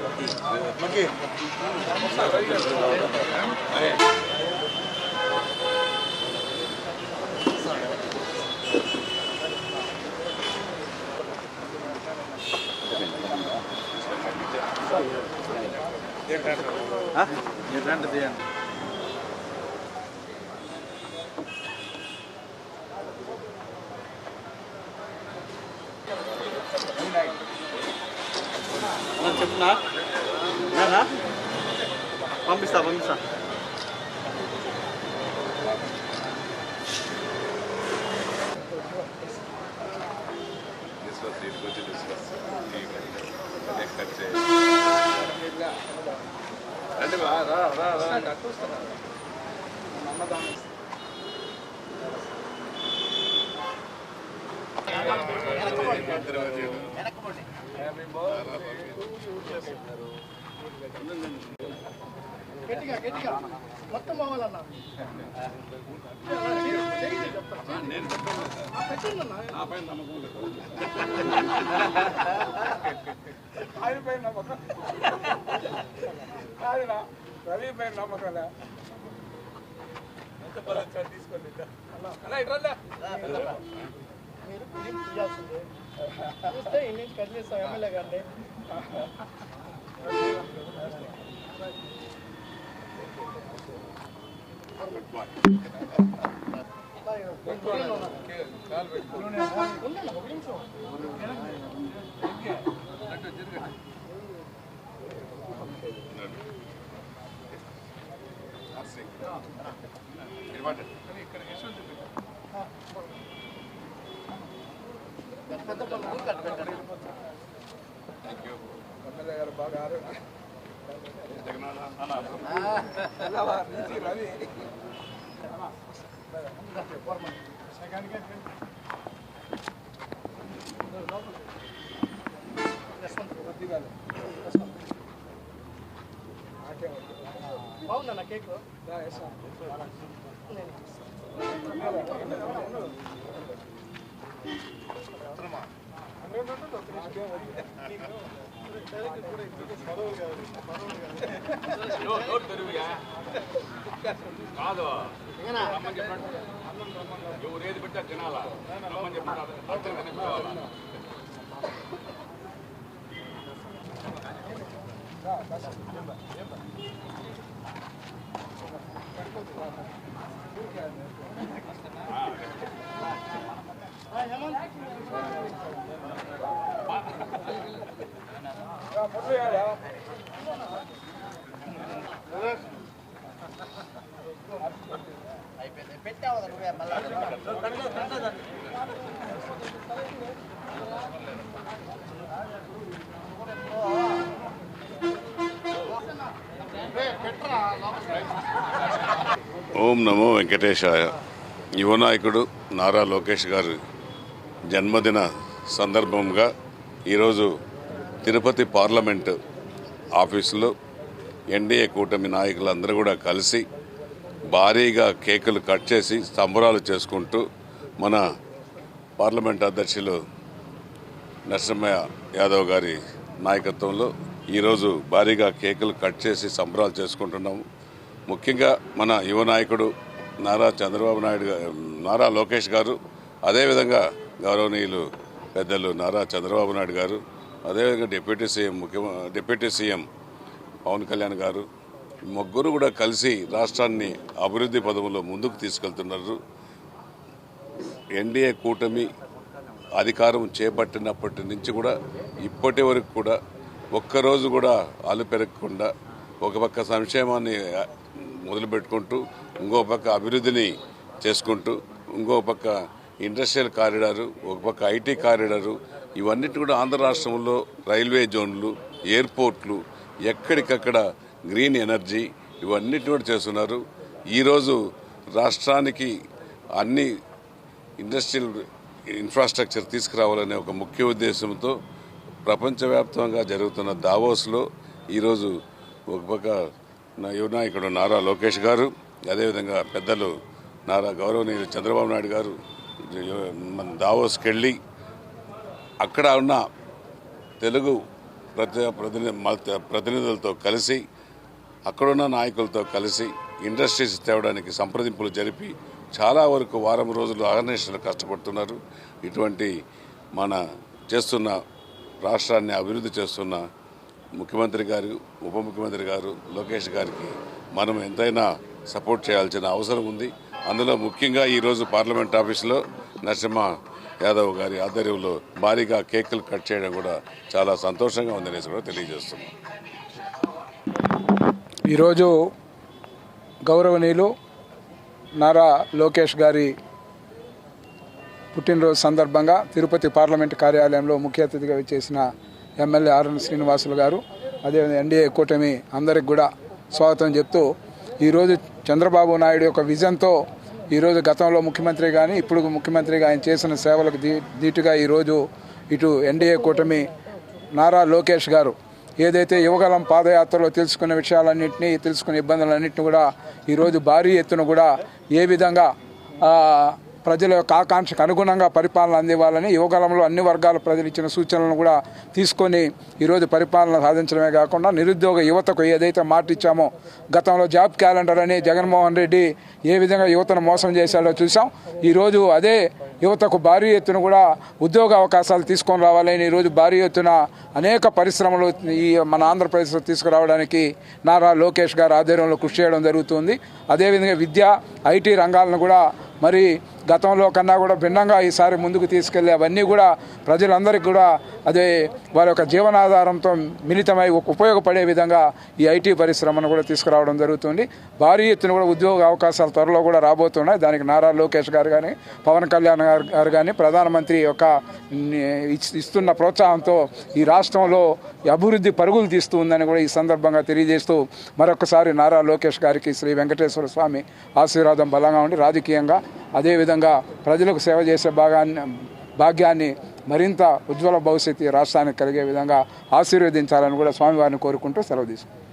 Maki. Hah? Kan, ya, rendah dia. నేనా పంపిస్తా పంపిస్తా అంటే రా రా రా రా గట్టిగా గట్టిగా. మొత్తం పోవాలన్నా. ఆయన పైన నమ్మకం కాదురా రవి పైన నమ్మకం ఎంత పదచ్చాడు తీసుకోండి అలా మీరు ఫిలిం తీయాల్సిందే చూస్తే ఇన్ని కట్ చేస్తాం ఎమ్మెల్యే గారిని. కాలు పెట్టుకో ఉండండి, ఒక నిమిషం. ఇక్కడ యశ్వంత్ చూపి పెద్ద బాగుందన్న కేక్ దా యశ్వంత్ కాదు. రమ్మని చెప్పండి ఎవరు ఏది పెట్టా తినాలా? రమ్మని చెప్పండి. అర్థం కనిపించాలా అయిపోయింది ఓం నమో వెంకటేశాయ. యువనాయకుడు నారా లోకేష్ గారు జన్మదిన సందర్భంగా ఈరోజు తిరుపతి పార్లమెంటు ఆఫీసులో ఎన్డీఏ కూటమి నాయకులందరూ కూడా కలిసి భారీగా కేకులు కట్ చేసి సంబరాలు చేసుకుంటూ మన పార్లమెంట్ అధ్యక్షులు నరసింహయ్య యాదవ్ గారి నాయకత్వంలో ఈరోజు భారీగా కేకులు కట్ చేసి సంబరాలు చేసుకుంటున్నాము. ముఖ్యంగా మన యువ నాయకుడు నారా చంద్రబాబు నాయుడు నారా లోకేష్ గారు అదేవిధంగా గౌరవనీయులు పెద్దలు నారా చంద్రబాబు నాయుడు గారు అదేవిధంగా డిప్యూటీ సీఎం ముఖ్య డిప్యూటీ సీఎం పవన్ కళ్యాణ్ గారు ముగ్గురు కూడా కలిసి రాష్ట్రాన్ని అభివృద్ధి పదవులో ముందుకు తీసుకెళ్తున్నారు. ఎన్డీఏ కూటమి అధికారం చేపట్టినప్పటి నుంచి కూడా ఇప్పటి వరకు కూడా ఒక్కరోజు కూడా అలుపెరగకుండా ఒక పక్క సంక్షేమాన్ని మొదలుపెట్టుకుంటూ ఇంకో పక్క అభివృద్ధిని చేసుకుంటూ ఇంకో పక్క ఇండస్ట్రియల్ కారిడారు ఒక పక్క ఐటీ కారిడారు ఇవన్నిటి కూడా ఆంధ్ర రాష్ట్రంలో రైల్వే జోన్లు ఎయిర్పోర్ట్లు ఎక్కడికక్కడ గ్రీన్ ఎనర్జీ ఇవన్నిటి కూడా చేస్తున్నారు. ఈరోజు రాష్ట్రానికి అన్ని ఇండస్ట్రియల్ ఇన్ఫ్రాస్ట్రక్చర్ తీసుకురావాలనే ఒక ముఖ్య ఉద్దేశంతో ప్రపంచవ్యాప్తంగా జరుగుతున్న దావోస్లో ఈరోజు ఒక పక్క యువనాయకుడు నారా లోకేష్ గారు అదేవిధంగా పెద్దలు నారా గౌరవనీయులు చంద్రబాబు నాయుడు గారు మన దావోస్కి వెళ్ళి అక్కడ ఉన్న తెలుగు ప్రతి ప్రతిని ప్రతినిధులతో కలిసి అక్కడున్న నాయకులతో కలిసి ఇండస్ట్రీస్ తేవడానికి సంప్రదింపులు జరిపి చాలా వరకు వారం రోజులు ఆర్గనైజేషన్లు కష్టపడుతున్నారు. ఇటువంటి మన చేస్తున్న రాష్ట్రాన్ని అభివృద్ధి చేస్తున్న ముఖ్యమంత్రి గారు ఉప ముఖ్యమంత్రి గారు లోకేష్ గారికి మనం ఎంతైనా సపోర్ట్ చేయాల్సిన అవసరం ఉంది. అందులో ముఖ్యంగా ఈరోజు పార్లమెంట్ ఆఫీసులో నరసింహ యాదవ్ గారి ఆధ్వర్యంలో భారీగా కేకులు కట్ చేయడం కూడా చాలా సంతోషంగా ఉందనేసి కూడా తెలియజేస్తున్నాం. ఈరోజు గౌరవనీయులు నారా లోకేష్ గారి పుట్టినరోజు సందర్భంగా తిరుపతి పార్లమెంటు కార్యాలయంలో ముఖ్య అతిథిగా చేసిన ఎమ్మెల్యే ఆర్ఎన్ శ్రీనివాసులు గారు అదేవిధంగా ఎన్డీఏ కూటమి అందరికి కూడా స్వాగతం చెప్తూ ఈరోజు చంద్రబాబు నాయుడు యొక్క విజన్తో ఈరోజు గతంలో ముఖ్యమంత్రి కానీ ఇప్పుడు ముఖ్యమంత్రిగా ఆయన చేసిన సేవలకు దీ దీటుగా ఈరోజు ఇటు ఎన్డీఏ కూటమి నారా లోకేష్ గారు ఏదైతే యువగలం పాదయాత్రలో తెలుసుకున్న విషయాలన్నింటినీ తెలుసుకున్న ఇబ్బందులన్నింటినీ కూడా ఈరోజు భారీ ఎత్తున కూడా ఏ విధంగా ప్రజల యొక్క ఆకాంక్షకు అనుగుణంగా పరిపాలన అందివ్వాలని యువకాలంలో అన్ని వర్గాల ప్రజలు ఇచ్చిన సూచనలను కూడా తీసుకొని ఈరోజు పరిపాలన సాధించడమే కాకుండా నిరుద్యోగ యువతకు ఏదైతే మాట ఇచ్చామో గతంలో జాబ్ క్యాలెండర్ అని జగన్మోహన్ రెడ్డి ఏ విధంగా యువతను మోసం చేశాడో చూసాం ఈరోజు అదే యువతకు భారీ ఎత్తున కూడా ఉద్యోగ అవకాశాలు తీసుకొని రావాలని ఈరోజు భారీ ఎత్తున అనేక పరిశ్రమలు ఈ మన ఆంధ్రప్రదేశ్లో తీసుకురావడానికి నారా లోకేష్ గారు ఆధ్వర్యంలో కృషి చేయడం జరుగుతుంది. అదేవిధంగా విద్య ఐటీ రంగాలను కూడా మరి గతంలో కన్నా కూడా భిన్నంగా ఈసారి ముందుకు తీసుకెళ్ళి అవన్నీ కూడా ప్రజలందరికీ కూడా అదే వారి యొక్క జీవనాధారంతో మిళితమై ఉపయోగపడే విధంగా ఈ ఐటీ పరిశ్రమను కూడా తీసుకురావడం జరుగుతుంది. భారీ ఎత్తున కూడా ఉద్యోగ అవకాశాలు త్వరలో కూడా రాబోతున్నాయి. దానికి నారా లోకేష్ గారు కానీ పవన్ కళ్యాణ్ గారు గారు కానీ ప్రధానమంత్రి యొక్క ఇస్తున్న ప్రోత్సాహంతో ఈ రాష్ట్రంలో అభివృద్ధి పరుగులు తీస్తూ ఉందని కూడా ఈ సందర్భంగా తెలియజేస్తూ మరొకసారి నారా లోకేష్ గారికి శ్రీ వెంకటేశ్వర స్వామి ఆశీర్వాదం బలంగా ఉండి రాజకీయంగా అదేవిధంగా ప్రజలకు సేవ చేసే భాగాన్ని భాగ్యాన్ని మరింత ఉజ్వల భవిష్యత్తు రాష్ట్రానికి కలిగే విధంగా ఆశీర్వదించాలని కూడా స్వామివారిని కోరుకుంటూ సెలవు తీసుకుంటాం